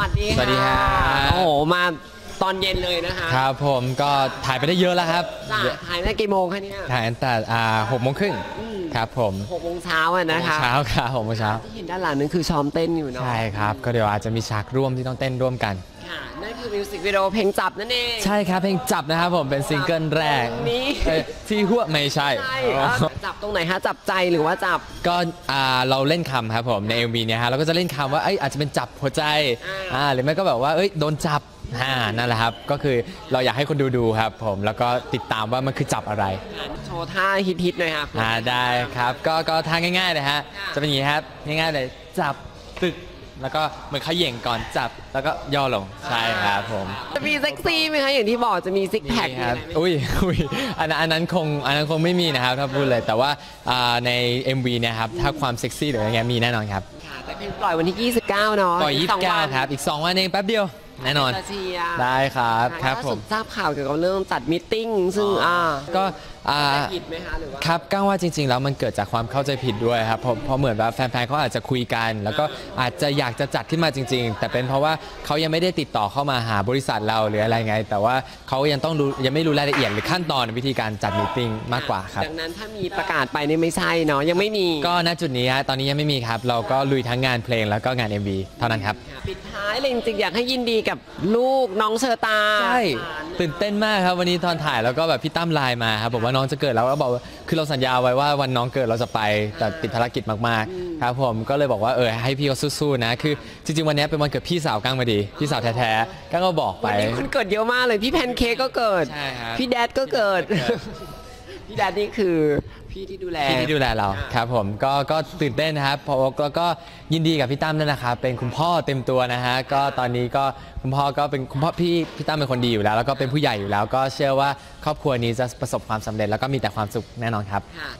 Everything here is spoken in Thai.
วัสดีค่ะสวัสดีครับโอ้โห มาตอนเย็นเลยนะคะครับผมก็ถ่ายไปได้เยอะแล้วครับ จ้ะถ่ายตั้งแต่กี่โมงคะเนี่ยถ่ายตั้งแต่อ่าหกโมงครึ่งอืมครับผมหกโมงเช้าอะนะคะเช้าครับหกโมงเช้าที่เห็นด้านหลังนั่นคือซ้อมเต้นอยู่เนาะ ใช่ครับ ก็เดี๋ยวอาจจะมีฉากร่วมที่ต้องเต้นร่วมกัน ค่ะนั่นคือมิวสิกวิดีโอเพลงจับนั่นเอง ใช่ครับเพลงจับนะครับผมเป็นซิงเกิลแรกนี่เอ้ยที่หัวไม่ใช่ ใช่อะจับตรงไหนคะจับใจหรือว่าจับ ก็อ่าเราเล่นคำครับผมใน MV เนี่ยฮะเราก็จะเล่นคำว่าเอ้ยอาจจะเป็นจับหัวใจอ่า อ่าหรือไม่ก็แบบว่าเอ้ยโดนจับอ่านั่นแหละครับ ก็คือเราอยากให้คนดูดูครับผมแล้วก็ติดตามว่ามันคือจับอะไรโชว์ท่าฮิตๆหน่อยค่ะอ่าได้ครับ ก็ก็ทางง่ายๆเลยฮะค่ะจะเป็นอย่างนี้ครับง่ายๆเลยจับตึก แล้วก็เหมือนเขาเหย่งก่อนจับแล้วก็ย่อลงใช่ครับผมจะมีเซ็กซี่ไหมคะอย่างที่บอกจะมีซิกแพคนี่มีคอะรับไรไหมอุ้ยอุ้ยอันนั้นอันนั้นคงอันนั้นคงไม่มีนะครับถ้าพูดเลยแต่ว่าอ่าใน MV เนี่ยครับถ้าความเซ็กซี่หรืออะไรเงี้ยมีแน่นอนครับค่ะแต่เพลงปล่อยวันที่ 29 เนาะปล่อยกสงวัน29 ครับ อีก 2 วันเองแป๊บเดียว แน่นอนจะเชียร์ได้ครับะครับล่าผสุมดทราบข่าวเกี่ยวกับเรื่องจัดมิทติ้งซึ่งอ่าก็ อ่าได้ผิดไหมคะหรือว่าครับก้าวว่าจริง ๆ แล้วมันเกิดจากความเข้าใจผิดด้วยครับเพราะเพราะเหมือนว่าแฟนๆเขาอาจจะคุยกัน แล้วก็อาจจะอยากจะจัดขึ้นมาจริง ๆ แต่เป็นเพราะว่าเขายังไม่ได้ติดต่อเข้ามาหาบริษัทเราหรืออะไรไง แต่ว่าเขายังต้องรู้ยังไม่รู้รายละเอียดหรือขั้นตอนวิธีการจัดมีตติ้งมากกว่าครับดังนั้นถ้ามีประกาศไปนี่ไม่ใช่เนาะยังไม่มีก็ณจุดนี้ฮะตอนนี้ยังไม่มีครับเราก็ลุยทั้งงานเพลงแล้วก็งาน MV เท่านั้นครับค่ะปิดท้ายเลยจริงๆอยากให้ยินดีกับลูกน้องเชอตาใช่ตื่นเต้นมากครับวันนี้ตอนถ่ายแล้วก็แบบพี่ตั้มไลน์มาครับบอกว่าน้องจะเกิดแล้วก็บอกว่าคือเราสัญญาไว้ว่าวันน้องเกิดเราจะไปแต่ติดภารกิจมากๆครับผมก็เลยบอกว่าเออให้พี่เขาสู้ๆนะ คือจริงๆวันนี้เป็นวันเกิดพี่สาวก้างมาดีพี่สาวแท้ๆก้างก็บอกไปวันนี้คนเกิดเยอะมากเลยพี่แพนเค้กก็เกิด ใช่ครับพี่แดดก็เกิดเกิดพี่แดดนี่คือพี่ที่ดูแล พี่ที่ดูแลเราครับผมก็ก็ตื่นเต้นนะครับเพราะแล้วก็ยินดีกับพี่ตั้มด้วยนะครับเป็นคุณพ่อเต็มตัวนะฮะก็ตอนนี้ก็คุณพ่อก็เป็นคุณพ่อพี่พี่ตั้มเป็นคนดีอยู่แล้ว แล้วก็เป็นผู้ใหญ่อยู่แล้ว ก็เชื่อว่าครอบครัวนี้จะประสบความสำเร็จแล้วก็มีแต่ความสุขแน่นอนครับ ค่ะ